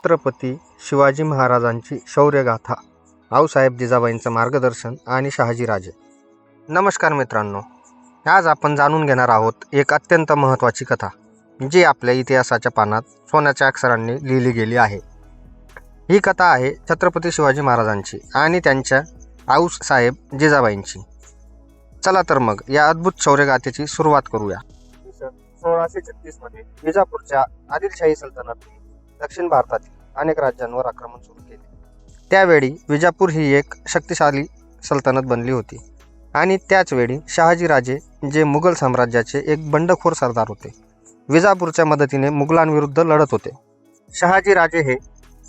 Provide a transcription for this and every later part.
छत्रपती शिवाजी महाराजांची शौर्यगाथा. आऊसाहेब जिजाबाईंचं मार्गदर्शन आणि शहाजीराजे नमस्कार मित्रांनो. आज आपण जाणून घेणार आहोत एक अत्यंत महत्त्वाची कथा जी आपल्या इतिहासाच्या पानात सोन्याच्या अक्षरांनी लिहिली गेली आहे. ही कथा आहे छत्रपती शिवाजी महाराजांची आणि त्यांच्या आऊसाहेब जिजाबाईंची. चला तर मग या अद्भुत शौर्यगाथेची सुरुवात करूया. सोळाशे छत्तीसमध्ये विजापूरच्या आदिलशाही सल्तनतने दक्षिण भारतातील अनेक राज्यांवर आक्रमण सुरू केले. त्यावेळी विजापूर ही एक शक्तिशाली सल्तनत बनली होती. आणि त्याचवेळी शहाजीराजे जे मुघल साम्राज्याचे एक बंडखोर सरदार होते विजापूरच्या मदतीने मुघलांविरुद्ध लढत होते. शहाजीराजे हे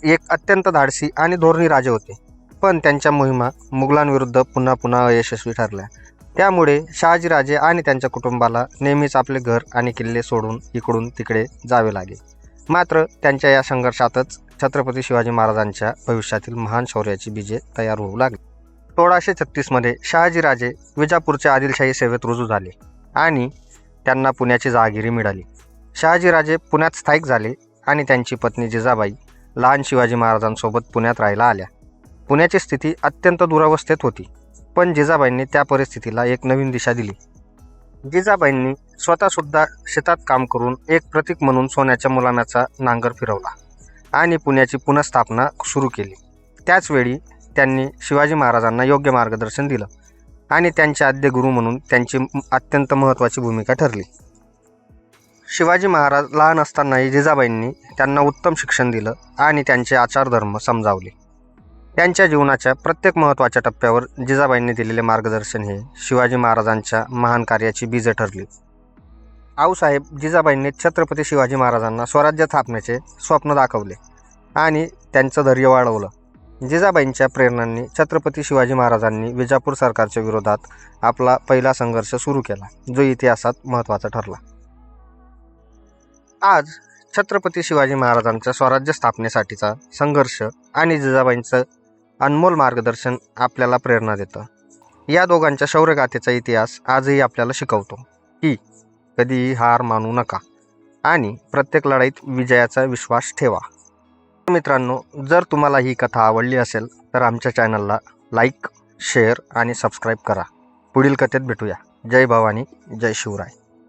एक अत्यंत धाडसी आणि धोरणी राजे होते. पण त्यांच्या मोहिमा मुघलांविरुद्ध पुन्हा पुन्हा अयशस्वी ठरल्या. त्यामुळे शहाजीराजे आणि त्यांच्या कुटुंबाला नेहमीच आपले घर आणि किल्ले सोडून इकडून तिकडे जावे लागेल मात्र त्यांच्या या संघर्षातच छत्रपती शिवाजी महाराजांच्या भविष्यातील महान शौर्याची बीजे तयार होऊ लागली. सोळाशे छत्तीसमध्ये शहाजीराजे विजापूरच्या आदिलशाही सेवेत रुजू झाले आणि त्यांना पुण्याची जहागिरी मिळाली. शहाजीराजे पुण्यात स्थायिक झाले आणि त्यांची पत्नी जिजाबाई लहान शिवाजी महाराजांसोबत पुण्यात राहायला आल्या. पुण्याची स्थिती अत्यंत दुरावस्थेत होती पण जिजाबाईंनी त्या परिस्थितीला एक नवीन दिशा दिली. जिजाबाईंनी स्वतःसुद्धा शेतात काम करून एक प्रतीक म्हणून सोन्याच्या मुलाम्याचा नांगर फिरवला आणि पुण्याची पुनर्स्थापना सुरू केली. त्याचवेळी त्यांनी शिवाजी महाराजांना योग्य मार्गदर्शन दिलं आणि त्यांचे आद्य गुरु म्हणून त्यांची अत्यंत महत्त्वाची भूमिका ठरली. शिवाजी महाराज लहान असतानाही जिजाबाईंनी त्यांना उत्तम शिक्षण दिलं आणि त्यांचे आचारधर्म समजावले. त्यांच्या जीवनाच्या प्रत्येक महत्त्वाच्या टप्प्यावर जिजाबाईंनी दिलेले मार्गदर्शन हे शिवाजी महाराजांच्या महान कार्याची बीज ठरली. आऊसाहेब जिजाबाईंनी छत्रपती शिवाजी महाराजांना स्वराज्य थापण्याचे स्वप्न दाखवले आणि त्यांचं धैर्य वाढवलं. जिजाबाईंच्या प्रेरणांनी छत्रपती शिवाजी महाराजांनी विजापूर सरकारच्या विरोधात आपला पहिला संघर्ष सुरू केला जो इतिहासात महत्त्वाचा ठरला. आज छत्रपती शिवाजी महाराजांच्या स्वराज्य स्थापनेसाठीचा संघर्ष आणि जिजाबाईंचं अनमोल मार्गदर्शन आपल्याला प्रेरणा देतं. या दोघांच्या शौर्यगाथेचा इतिहास आजही आपल्याला शिकवतो की कधीही हार मानू नका आणि प्रत्येक लढाईत विजयाचा विश्वास ठेवा. मित्रांनो जर तुम्हाला ही कथा आवडली असेल तर आमच्या चॅनलला लाईक शेअर आणि सबस्क्राईब करा. पुढील कथेत भेटूया. जय भवानी जय शिवराय.